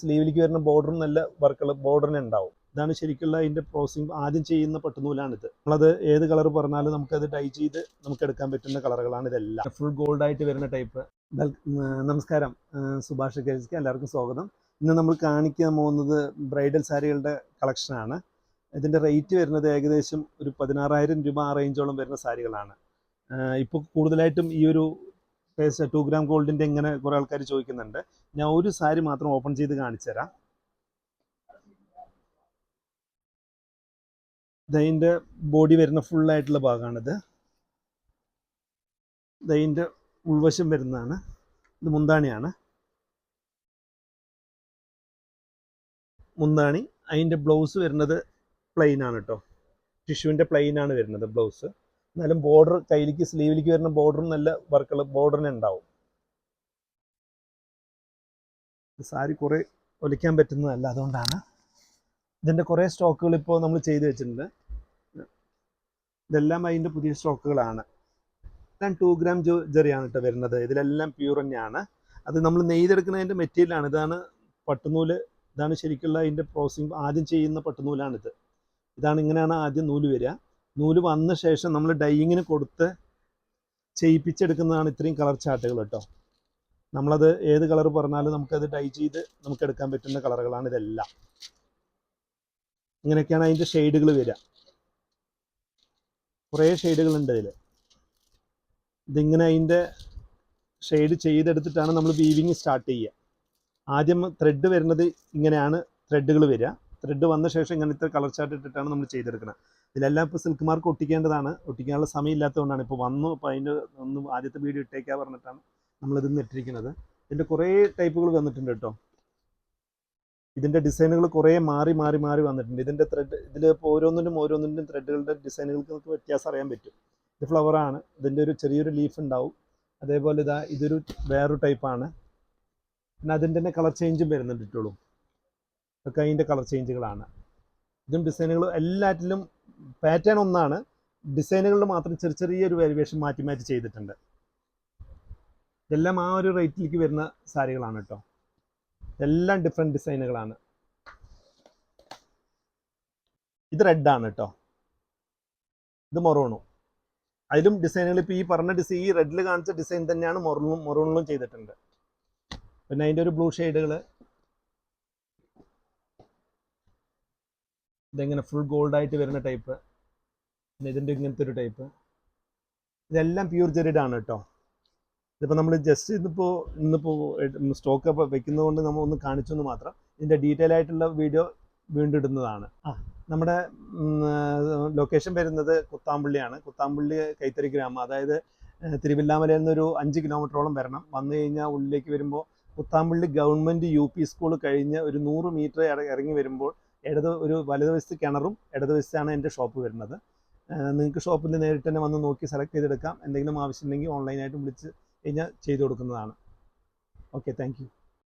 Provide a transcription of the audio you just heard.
സ്ലീവിലേക്ക് വരുന്ന ബോർഡറും നല്ല വർക്കുകൾ ബോർഡറിന് ഉണ്ടാവും. ഇതാണ് ശരിക്കുള്ള അതിന്റെ പ്രോസസ്സിംഗ് ആദ്യം ചെയ്യുന്ന പട്ടുനൂലാണിത് നമ്മളത് ഏത് കളർ പറഞ്ഞാലും നമുക്കത് ഡൈ ചെയ്ത് നമുക്ക് എടുക്കാൻ പറ്റുന്ന കളറുകളാണ് ഇതെല്ലാം. ഫുൾ ഗോൾഡ് ആയിട്ട് വരുന്ന ടൈപ്പ് നമസ്കാരം. സുഭാഷ് കേസ്ക്ക് എല്ലാവർക്കും സ്വാഗതം. ഇന്ന് നമ്മൾ കാണിക്കാൻ പോകുന്നത് ബ്രൈഡൽ സാരികളുടെ കളക്ഷനാണ് ഇതിന്റെ റേറ്റ് വരുന്നത് ഏകദേശം ഒരു പതിനാറായിരം രൂപ ആ റേഞ്ചോളം വരുന്ന സാരികളാണ്. ഇപ്പോൾ കൂടുതലായിട്ടും ഈ ഒരു ടു ഗ്രാം ഗോൾഡിന്റെ ഇങ്ങനെ കുറേ ആൾക്കാർ ചോദിക്കുന്നുണ്ട്. ഞാൻ ഒരു സാരി മാത്രം ഓപ്പൺ ചെയ്ത് കാണിച്ചുതരാം ഇതിന്റെ ബോഡി വരുന്ന ഫുൾ ആയിട്ടുള്ള ഭാഗമാണിത്. ഇതിന്റെ ഉൾവശം വരുന്നതാണ്. ഇത് മുന്താണിയാണ്. മുന്താണി. അതിന്റെ ബ്ലൗസ് വരുന്നത് പ്ലെയിൻ ആണ് കേട്ടോ ടിഷ്യൂവിന്റെ പ്ലെയിൻ ആണ് വരുന്നത് ബ്ലൗസ് എന്നാലും ബോർഡർ കയ്യിലേക്ക് സ്ലീവിലേക്ക് വരുന്ന ബോർഡറും നല്ല വർക്കുകൾ ബോർഡറിന് ഉണ്ടാവും. സാരി കുറേ ഒലിക്കാൻ പറ്റുന്നതല്ല അതുകൊണ്ടാണ്. ഇതിന്റെ കുറേ സ്റ്റോക്കുകൾ ഇപ്പോൾ നമ്മൾ ചെയ്തു വെച്ചിട്ടുണ്ട്. ഇതെല്ലാം അതിന്റെ പുതിയ സ്റ്റോക്കുകളാണ് ഞാൻ ടു ഗ്രാം ജെറിയാണ് കേട്ടോ വരുന്നത്. ഇതിലെല്ലാം പ്യൂർ തന്നെയാണ്. അത് നമ്മൾ നെയ്തെടുക്കുന്നതിന്റെ മെറ്റീരിയലാണ് ഇതാണ് പട്ടുനൂൽ. ഇതാണ് ശരിക്കുള്ള അതിന്റെ പ്രോസസ്സിങ് ആദ്യം ചെയ്യുന്ന പട്ടുനൂലാണിത്. ഇതാണ് ഇങ്ങനെയാണ് ആദ്യം നൂൽ വരിക. നൂൽ വന്ന ശേഷം നമ്മൾ ഡൈയിങ്ങിന് കൊടുത്ത് ചെയ്യിപ്പിച്ചെടുക്കുന്നതാണ് ഇത്രയും കളർ ചാർട്ടുകൾ കേട്ടോ. നമ്മളത് ഏത് കളർ പറഞ്ഞാലും നമുക്കത് ഡൈ ചെയ്ത് നമുക്ക് എടുക്കാൻ പറ്റുന്ന കളറുകളാണ് ഇതെല്ലാം. ഇങ്ങനെയൊക്കെയാണ് അതിന്റെ ഷെയ്ഡുകൾ വരിക. കുറേ ഷെയ്ഡുകൾ ഉണ്ട് ഇതിൽ ഇതിങ്ങനെ അതിന്റെ ഷെയ്ഡ് ചെയ്തെടുത്തിട്ടാണ് നമ്മൾ വീവിങ് സ്റ്റാർട്ട് ചെയ്യുക. ആദ്യം ത്രെഡ് വരുന്നത് ഇങ്ങനെയാണ് ത്രെഡുകൾ വരിക. ത്രെഡ് വന്ന ശേഷം ഇങ്ങനത്തെ കളർ ചാർട്ട് ഇട്ടിട്ടാണ് നമ്മൾ ചെയ്തെടുക്കുന്നത് ഇതിലെല്ലാം ഇപ്പോൾ സിൽക്ക് മാർക്ക് ഒട്ടിക്കേണ്ടതാണ്. ഒട്ടിക്കാനുള്ള സമയം ഇല്ലാത്തതുകൊണ്ടാണ് ഇപ്പോൾ വന്നു അപ്പോൾ അതിന്റെ ഒന്ന് ആദ്യത്തെ വീഡിയോ ഇട്ടേക്കാ പറഞ്ഞിട്ടാണ് നമ്മളിത് ഇട്ടിരിക്കുന്നത് ഇതിന്റെ കുറേ ടൈപ്പുകൾ വന്നിട്ടുണ്ട് കേട്ടോ. ഇതിന്റെ ഡിസൈനുകൾ കുറേ മാറി മാറി മാറി വന്നിട്ടുണ്ട്. ഇതിന്റെ ത്രെഡ് ഇതിൽ ഇപ്പോൾ ഓരോന്നിനും ഓരോന്നിന്റെയും ത്രെഡുകളുടെ ഡിസൈനുകൾക്ക് നമുക്ക് വ്യത്യാസം അറിയാൻ പറ്റും. ഇത് ഫ്ലവറാണ് ഇതിന്റെ ഒരു ചെറിയൊരു ലീഫ് ഉണ്ടാവും. അതേപോലെ ഇതാ ഇതൊരു വേറൊരു ടൈപ്പാണ് പിന്നെ അതിന്റെ തന്നെ കളർ ചേഞ്ചും വരുന്നുണ്ട് ഇട്ടുള്ളൂ ഒക്കെ അതിന്റെ കളർ ചേഞ്ചുകളാണ് ഇതും ഡിസൈനുകൾ എല്ലാറ്റിലും പാറ്റേൺ ഒന്നാണ്. ഡിസൈനുകളിൽ മാത്രം ചെറിയ ചെറിയൊരു വേരിയേഷൻ മാറ്റി മാറ്റി ചെയ്തിട്ടുണ്ട്. ഇതെല്ലാം ആ ഒരു റേറ്റിലേക്ക് വരുന്ന സാരികളാണ് കേട്ടോ. എല്ലാം ഡിഫറെന്റ് ഡിസൈനുകളാണ് ഇത് റെഡാണ് കേട്ടോ. ഇത് മൊറോണു അതിലും ഡിസൈനുകൾ ഇപ്പോൾ ഈ പറഞ്ഞ ഡിസൈൻ ഈ റെഡിൽ കാണിച്ച ഡിസൈൻ തന്നെയാണ് മൊറൂണും മൊറൂണിലും ചെയ്തിട്ടുണ്ട്. പിന്നെ അതിന്റെ ഒരു ബ്ലൂ ഷെയ്ഡുകൾ ഇതെങ്ങനെ ഫുൾ ഗോൾഡ് ആയിട്ട് വരുന്ന ടൈപ്പ് ഇതിന്റെ ഇങ്ങനത്തെ ഒരു ടൈപ്പ് ഇതെല്ലാം പ്യൂർ ജെറിഡ് ആണ് കേട്ടോ ഇതിപ്പോൾ നമ്മൾ ജസ്റ്റ് ഇതിപ്പോൾ ഇന്നിപ്പോൾ സ്റ്റോക്ക് അപ്പോൾ വെക്കുന്നത് കൊണ്ട് നമ്മൾ ഒന്ന് കാണിച്ചെന്ന് മാത്രം ഇതിന്റെ ഡീറ്റെയിൽ ആയിട്ടുള്ള വീഡിയോ വീണ്ടും ഇടുന്നതാണ്. ആ നമ്മുടെ ലൊക്കേഷൻ വരുന്നത് കുത്താമ്പള്ളിയാണ്. കുത്താമ്പള്ളി കൈത്തറി ഗ്രാമം. അതായത് തിരുവില്ലാമലയിൽ നിന്നൊരു അഞ്ച് കിലോമീറ്ററോളം വരണം. വന്നു കഴിഞ്ഞാൽ ഉള്ളിലേക്ക് വരുമ്പോൾ Kuthampally government U P school കഴിഞ്ഞ് ഒരു നൂറ് മീറ്റർ ഇറങ്ങി വരുമ്പോൾ ഇടത് ഒരു വലതുവശത്ത് കിണറും ഇടതുവശത്താണ് എന്റെ ഷോപ്പ് വരുന്നത്. നിങ്ങൾക്ക് ഷോപ്പിൽ നേരിട്ട് തന്നെ വന്ന് നോക്കി സെലക്ട് ചെയ്തെടുക്കാം. എന്തെങ്കിലും ആവശ്യമുണ്ടെങ്കിൽ ഓൺലൈനായിട്ട് വിളിച്ച് കഴിഞ്ഞാൽ ചെയ്തു കൊടുക്കുന്നതാണ്. Okay thank